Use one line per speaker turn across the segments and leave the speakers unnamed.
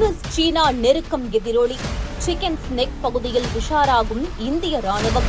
US சீனா நெருக்கம் எதிரொலி. Chicken ஸ்னெக் பகுதியில் உஷாராகும் இந்திய ராணுவம்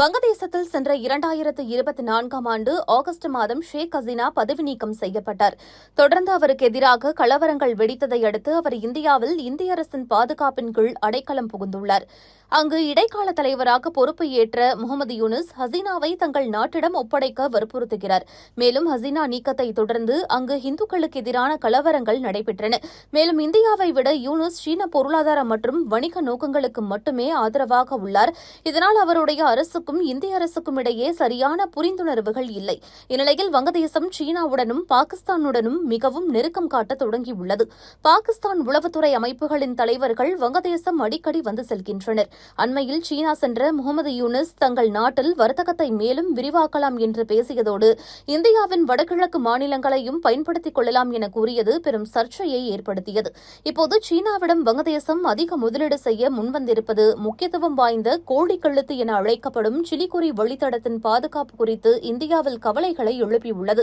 வங்கதேசத்தில் சென்ற இரண்டாயிரத்து இருபத்தி நான்காம் ஆண்டு ஆகஸ்ட் மாதம் ஷேக் ஹசீனா பதவி நீக்கம் செய்யப்பட்டார். தொடர்ந்து அவருக்கு எதிராக கலவரங்கள் வெடித்ததை அடுத்து அவர் இந்தியாவில் இந்திய அரசின் பாதுகாப்பின் கீழ் அடைக்கலம் புகுந்துள்ளார். அங்கு இடைக்கால தலைவராக பொறுப்பு ஏற்ற முகமது யூனுஸ் ஹசீனாவை தங்கள் நாட்டிடம் ஒப்படைக்க வற்புறுத்துகிறார். மேலும் ஹசீனா நீக்கத்தை தொடர்ந்து அங்கு இந்துக்களுக்கு எதிரான கலவரங்கள் நடைபெற்றன. மேலும் இந்தியாவை விட யூனுஸ் சீன பொருளாதார மற்றும் வணிக நோக்கங்களுக்கு மட்டுமே ஆதரவாக உள்ளார். இதனால் அவருடைய அரசுக்கும் இந்திய அரசுக்கும் இடையே சரியான புரிந்துணர்வுகள் இல்லை. இந்நிலையில் வங்கதேசம் சீனாவுடனும் பாகிஸ்தானுடனும் மிகவும் நெருக்கம் காட்ட தொடங்கியுள்ளது. பாகிஸ்தான் உளவுத்துறை அமைப்புகளின் தலைவர்கள் வங்கதேசம் அடிக்கடி வந்து செல்கின்றனர். அண்மையில் சீனா சென்ற முகமது யூனிஸ் தங்கள் நாட்டில் வர்த்தகத்தை மேலும் விரிவாக்கலாம் என்று பேசியதோடு இந்தியாவின் வடகிழக்கு மாநிலங்களையும் பயன்படுத்திக் கொள்ளலாம் என கூறியது பெரும் சர்ச்சையை ஏற்படுத்தியது. இப்போது சீனாவிடம் வங்கதேசம் அதிக முதலீடு செய்ய முன்வந்திருப்பது முக்கியத்துவம் வாய்ந்த கோழிக்கழுத்து என அழைக்கப்படும் சிலிகுரி வழித்தடத்தின் பாதுகாப்பு குறித்து இந்தியாவில் கவலைகளை எழுப்பியுள்ளது.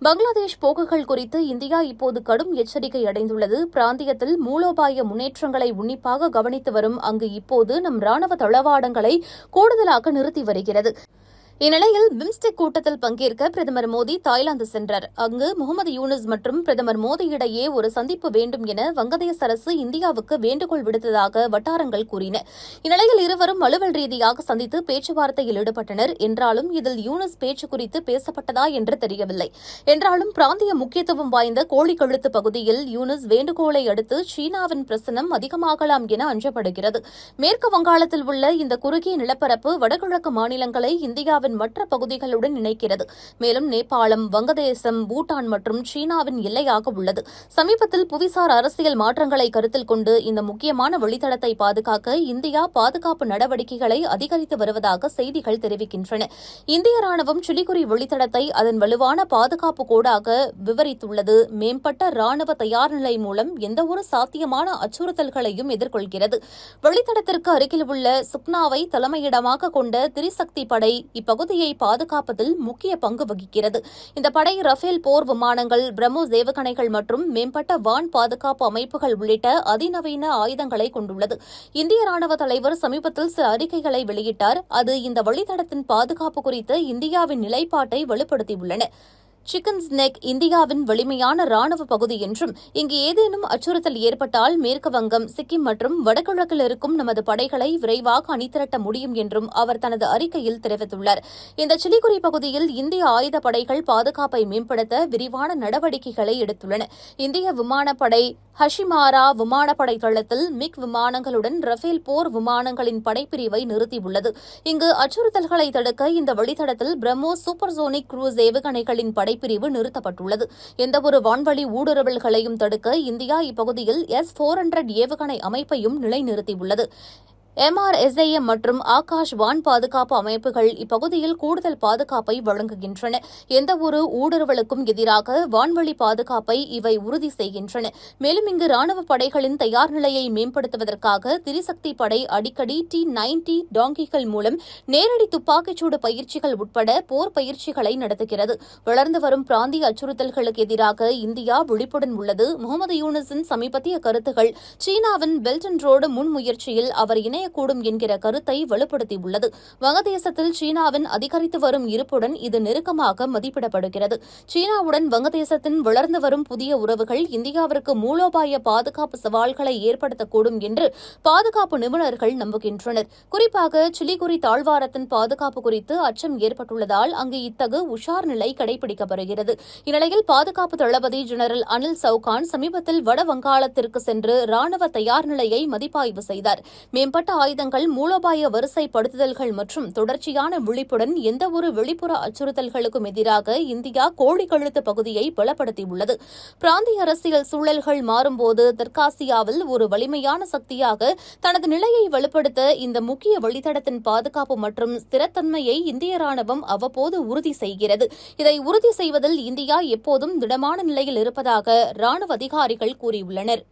பங்களாதேஷ் போக்குகள் குறித்து இந்தியா இப்போது கடும் எச்சரிக்கை அடைந்துள்ளது. பிராந்தியத்தில் மூலோபாய முன்னேற்றங்களை உன்னிப்பாக கவனித்து வரும் அங்கு இப்போது நம் ராணுவ தளவாடங்களை கூடுதலாக நிறுத்தி வருகிறது. இந்நிலையில் பிம்ஸ்டெக் கூட்டத்தில் பங்கேற்க பிரதமர் மோடி தாய்லாந்து சென்றார். அங்கு முகமது யூனிஸ் மற்றும் பிரதமர் மோடி இடையே ஒரு சந்திப்பு வேண்டும் என வங்கதேச அரசு இந்தியாவுக்கு வேண்டுகோள் விடுத்ததாக வட்டாரங்கள் கூறின. இந்நிலையில் இருவரும் அலுவல் ரீதியாக சந்தித்து பேச்சுவார்த்தையில் ஈடுபட்டனர். என்றாலும் இதில் யூனிஸ் பேச்சு குறித்து பேசப்பட்டதா என்று தெரியவில்லை. என்றாலும் பிராந்திய முக்கியத்துவம் வாய்ந்த கோழிக்கழுத்து பகுதியில் யூனிஸ் வேண்டுகோளை அடுத்து சீனாவின் பிரசனம் அதிகமாகலாம் என அஞ்சப்படுகிறது. மேற்கு வங்காளத்தில் உள்ள இந்த குறுகிய நிலப்பரப்பு வடகிழக்கு மாநிலங்களை இந்தியாவின் நாட்டின் மற்ற பகுதிகளுடன் இணைக்கிறது. மேலும் நேபாளம் வங்கதேசம் பூட்டான் மற்றும் சீனாவின் எல்லையாக உள்ளது. சமீபத்தில் புவிசார் அரசியல் மாற்றங்களை கருத்தில் கொண்டு இந்த முக்கியமான வழித்தடத்தை பாதுகாக்க இந்தியா பாதுகாப்பு நடவடிக்கைகளை அதிகரித்து வருவதாக செய்திகள் தெரிவிக்கின்றன. இந்திய ராணுவம் சிலிகுரி வழித்தடத்தை அதன் வலுவான பாதுகாப்பு கோடாக விவரித்துள்ளது. மேம்பட்ட ராணுவ தயார் நிலை மூலம் எந்தவொரு சாத்தியமான அச்சுறுத்தல்களையும் எதிர்கொள்கிறது. வழித்தடத்திற்கு அருகில் உள்ள சுக்னாவை தலைமையிடமாக கொண்ட திரிசக்தி படை பகுதியை பாதுகாப்பதில் முக்கிய பங்கு வகிக்கிறது. இந்த படை ரஃபேல் போர் விமானங்கள் பிரம்மோஸ் ஏவுகணைகள் மற்றும் மேம்பட்ட வான் பாதுகாப்பு அமைப்புகள் உள்ளிட்ட அதிநவீன ஆயுதங்களை கொண்டுள்ளது. இந்திய ராணுவ தலைவர் சமீபத்தில் சில அறிக்கைகளை வெளியிட்டார். அது இந்த வழித்தடத்தின் பாதுகாப்பு குறித்த இந்தியாவின் நிலைப்பாட்டை வெளிப்படுத்தியுள்ளன. சிக்கன்ஸ் நெக் இந்தியாவின் வலிமையான ராணுவ பகுதி என்றும் இங்கு ஏதேனும் அச்சுறுத்தல் ஏற்பட்டால் மேற்கு வங்கம் சிக்கிம் மற்றும் வடகிழக்கில் இருக்கும் நமது படைகளை விரைவாக அணிதிரட்ட முடியும் என்றும் அவர் தனது அறிக்கையில் தெரிவித்துள்ளார். இந்த சிலிகுரி பகுதியில் இந்திய ஆயுத படைகள் பாதுகாப்பை மேம்படுத்த விரிவான நடவடிக்கைகளை எடுத்துள்ளன. இந்திய விமானப்படை ஹஷிமாரா விமானப்படை தளத்தில் மிக் விமானங்களுடன் ரஃபேல் போர் விமானங்களின் படைப்பிரிவை நிறுத்தியுள்ளது. இங்கு அச்சுறுத்தல்களை தடுக்க இந்த வழித்தடத்தில் பிரம்மோஸ் சூப்பர்சோனிக் குரூஸ் ஏவுகணைகளின் படைப்பிரிவு நிறுத்தப்பட்டுள்ளது. எந்தவொரு வான்வழி ஊடுருவல்களையும் தடுக்க இந்தியா இப்பகுதியில் எஸ் போர் ஹண்ட்ரட் ஏவுகணை அமைப்பையும் நிலைநிறுத்தியுள்ளது. எம்ஆர்எஸ்ஐஎம் மற்றும் ஆகாஷ் வான் பாதுகாப்பு அமைப்புகள் இப்பகுதியில் கூடுதல் பாதுகாப்பை வழங்குகின்றன. எந்தவொரு ஊடுருவலுக்கும் எதிராக வான்வழி பாதுகாப்பை இவை உறுதி செய்கின்றன. மேலும் இங்கு ராணுவ படைகளின் தயார் நிலையை மேம்படுத்துவதற்காக திரிசக்தி படை அடிக்கடி டி நைன்டி டாங்கிகள் மூலம் நேரடி துப்பாக்கிச்சூடு பயிற்சிகள் உட்பட போர் பயிற்சிகளை நடத்துகிறது. வளர்ந்து வரும் பிராந்திய அச்சுறுத்தல்களுக்கு எதிராக இந்தியா விழிப்புடன் உள்ளது. முகமது யூனிஸின் சமீபத்திய கருத்துகள் சீனாவின் பெல்டன் ரோடு முன்முயற்சியில் அவர் இணையக்கூடும் என்கிற கருத்தை வலுப்படுத்தியுள்ளது வங்கதேசத்தில் சீனாவின் அதிகரித்து வரும் இருப்புடன் இது நெருக்கமாக மதிப்பிடப்படுகிறது. சீனாவுடன் வங்கதேசத்தின் வளர்ந்து வரும் புதிய உறவுகள் இந்தியாவிற்கு மூலோபாய பாதுகாப்பு சவால்களை ஏற்படுத்தக்கூடும் என்று பாதுகாப்பு நிபுணர்கள் நம்புகின்றனர். குறிப்பாக சிலிகுரி தாழ்வாரத்தின் பாதுகாப்பு குறித்து அச்சம் ஏற்பட்டுள்ளதால் அங்கு இத்தகு உஷார் நிலை கடைபிடிக்கப்படுகிறது. இந்நிலையில் பாதுகாப்பு தளபதி ஜெனரல் அனில் சவுகான் சமீபத்தில் வட வங்காளத்திற்கு சென்று ராணுவ தயார் நிலையை மதிப்பாய்வு செய்தார். மேம்பட்ட ஆயுதங்கள் மூலோபாய வரிசைப்படுத்துதல்கள் மற்றும் தொடர்ச்சியான விழிப்புடன் எந்தவொரு வெளிப்புற அச்சுறுத்தல்களுக்கும் எதிராக இந்தியா கோழி கழுத்து பகுதியை பலப்படுத்தியுள்ளது. பிராந்திய அரசியல் சூழல்கள் மாறும்போது தெற்காசியாவில் ஒரு வலிமையான சக்தியாக தனது நிலையை வலுப்படுத்த இந்த முக்கிய வழித்தடத்தின் பாதுகாப்பு மற்றும் ஸ்திரத்தன்மையை இந்திய ராணுவம் அவ்வப்போது உறுதி செய்கிறது. இதை உறுதி செய்வதில் இந்தியா எப்போதும் திடமான நிலையில் இருப்பதாக ராணுவ அதிகாரிகள் கூறியுள்ளனர்.